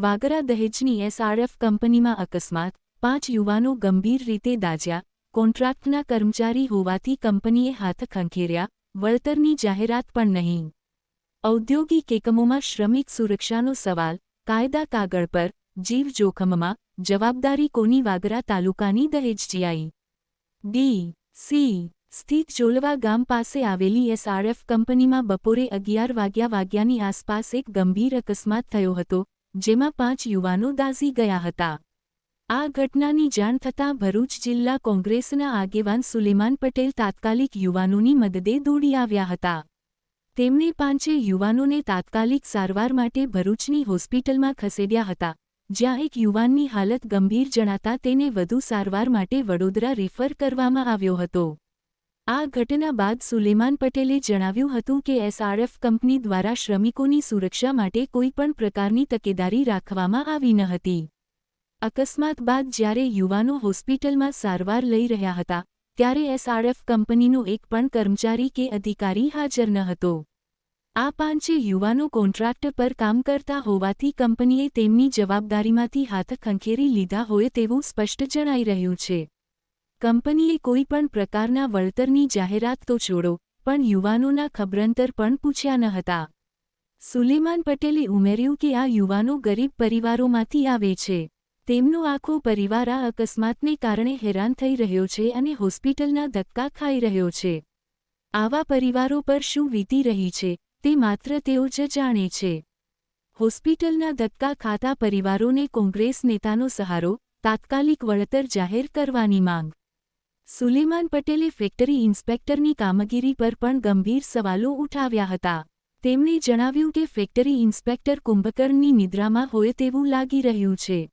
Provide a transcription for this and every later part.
Vagra દહેજની SRF કંપનીમાં અકસ્માત, પાંચ યુવાનો ગંભીર રીતે દાજ્યા કોન્ટ્રાક્ટના કર્મચારી હોવાથી કંપનીએ હાથ ખંખેર્યા, વળતરની જાહેરાત પણ નહીં. ઔદ્યોગિક એકમોમાં શ્રમિક સુરક્ષાનો સવાલ, કાયદા કાગળ પર, જીવ જોખમમાં, જવાબદારી કોની વાગરા તાલુકાની દહેજ જીઆઈ? ડી, સી, સ્થિત ચોલવા ગામ પાસે આવેલી એસઆરએફ કંપનીમાં બપોરે અગિયાર વાગ્યા વાગ્યાની આસપાસ એક ગંભીર અકસ્માત થયો હતો જેમાં પાંચ યુવાનો દાઝી ગયા હતા. આ ઘટનાની જાણ થતાં ભરૂચ જિલ્લા કોંગ્રેસના આગેવાન સુલેમાન પટેલ તાત્કાલિક યુવાનોની મદદે દોડી આવ્યા હતા. તેમણે પાંચે યુવાનોને તાત્કાલિક સારવાર માટે ભરૂચની હોસ્પિટલમાં ખસેડ્યા હતા, જ્યાં એક યુવાનની હાલત ગંભીર જણાતા તેને વધુ સારવાર માટે વડોદરા રેફર કરવામાં આવ્યો હતો. આ ઘટના બાદ સુલેમાન પટેલે જણાવ્યું હતું કે એસઆરએફ કંપની દ્વારા શ્રમિકોની સુરક્ષા માટે કોઈપણ પ્રકારની તકેદારી રાખવામાં આવી ન હતી. અકસ્માત બાદ જ્યારે યુવાનો હોસ્પિટલમાં સારવાર લઈ રહ્યા હતા, ત્યારે એસઆરએફ કંપનીનો એક પણ કર્મચારી કે અધિકારી હાજર ન હતો. આ પાંચે યુવાનો કોન્ટ્રાક્ટ પર કામ કરતા હોવાથી કંપનીએ તેમની જવાબદારીમાંથી હાથ ખંખેરી લીધા હોય તેવું સ્પષ્ટ જણાઈ રહ્યું છે. કંપનીએ કોઈ પણ પ્રકારના વળતરની જાહેરાત તો છોડો, પણ યુવાનોના ખબરંતર પણ પૂછ્યા ન હતા. સુલેમાન પટેલે ઉમેર્યું કે આ યુવાનો ગરીબ પરિવારોમાંથી આવે છે. તેમનો આખો પરિવાર આ અકસ્માતને કારણે હેરાન થઈ રહ્યો છે અને હોસ્પિટલના ધક્કા ખાઈ રહ્યો છે. આવા પરિવારો પર શું વીતી રહી છે, તે માત્ર તેઓ જ જાણે છે. હોસ્પિટલના ધક્કા ખાતા પરિવારોને કોંગ્રેસ નેતાનો સહારો, તાત્કાલિક વળતર જાહેર કરવાની માંગ. સુલેમાન પટેલે ફેક્ટરી ઇન્સ્પેક્ટરની કામગીરી પર પણ ગંભીર સવાલો ઉઠાવ્યા હતા. તેમણે જણાવ્યું કે ફેક્ટરી ઇન્સ્પેક્ટર કુંભકર્ણની નિદ્રામાં હોય તેવું લાગી રહ્યું છે.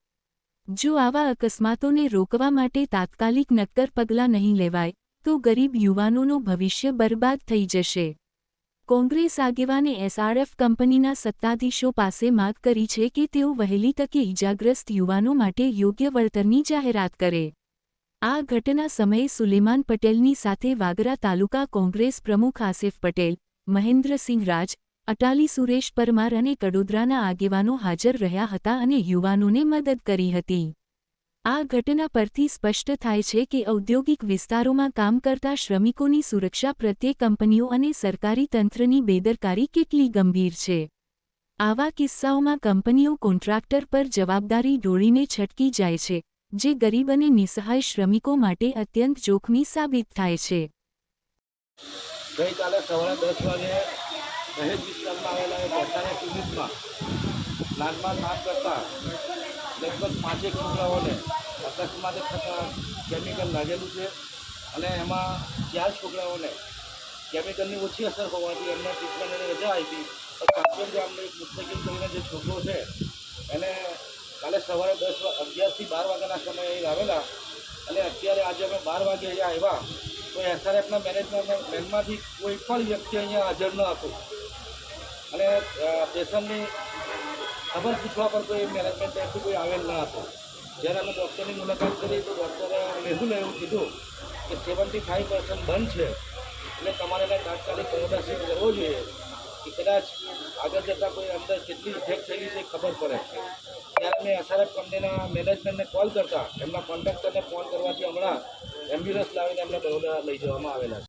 જો આવા અકસ્માતોને રોકવા માટે તાત્કાલિક નક્કર પગલાં નહીં લેવાય, તો ગરીબ યુવાનોનું ભવિષ્ય બરબાદ થઈ જશે. કોંગ્રેસ આગેવાને એસઆરએફ કંપનીના સત્તાધીશો પાસે માગ કરી છે કે તેઓ વહેલી તકે ઇજાગ્રસ્ત યુવાનો માટે યોગ્ય વળતરની જાહેરાત કરે. આ ઘટના સમયે સુલેમાન પટેલની સાથે વાગરા તાલુકા કોંગ્રેસ પ્રમુખ આસિફ પટેલ, મહેન્દ્રસિંહ રાજ, અટાલી સુરેશ પરમાર અને કડોદરાના આગેવાનો હાજર રહ્યા હતા અને યુવાનોને મદદ કરી હતી. આ ઘટના પરથી સ્પષ્ટ થાય છે કે ઔદ્યોગિક વિસ્તારોમાં કામ કરતા શ્રમિકોની સુરક્ષા પ્રત્યે કંપનીઓ અને સરકારી તંત્રની બેદરકારી કેટલી ગંભીર છે. આવા કિસ્સાઓમાં કંપનીઓ કોન્ટ્રાક્ટર પર જવાબદારી ઢોળીને છટકી જાય છે. જે ગરીબ અને નિસહાય શ્રમિકો માટે અત્યંત જોખમી સાબિત થાય છે. ગઈકાલે સવારે દસ વાગે દહેજ વિસ્તારમાં આવેલા એક એસઆરએફ યુનિટમાં પ્લાન્ટમાં કામ કરતા લગભગ પાંચેક છોકરાઓને અકસ્માતે કેમિકલ લાગેલું છે અને એમાં ચાર છોકરાઓને કેમિકલની ઓછી અસર હોવાથી એમને ટ્રીટમેન્ટની રજા આપી. કાંચન ગામનો એક મુસ્તકીમ કરીને જે છોકરો છે, એને કાલે સવારે દસ અગિયારથી બાર વાગ્યાના સમયે અહીં આવેલા. અને અત્યારે આજે અમે બાર વાગે અહીંયા આવ્યા. તો એસઆરએફના મેનેજમેન્ટ મેનમાંથી કોઈ પણ વ્યક્તિ અહીંયા હાજર ન હતો. અને પેશન્ટની ખબર પૂછવા પર કોઈ મેનેજમેન્ટ તરફથી કોઈ આવેલ ન હતું. જ્યારે અમે ડૉક્ટરની મુલાકાત કરી તો ડૉક્ટરે મેહુલે એવું કીધું કે સેવન્ટી ફાઇવ પર્સન્ટ બંધ છે. એટલે તમારે એને તાત્કાલિક કોમોડાસીટ કરવો જોઈએ. કે કદાચ આગળ જતાં કોઈ અંદર કેટલી ઇફેક્ટ થયેલી છે ખબર પડે ત્યારે મેં એસઆરએફ કંપનીના મેનેજમેન્ટને કોલ કરતા, એમના કોન્ટ્રાક્ટરને ફોન કરવાથી હમણાં એમ્બ્યુલન્સ લાવીને એમને બરોડા લઈ જવામાં આવેલા છે.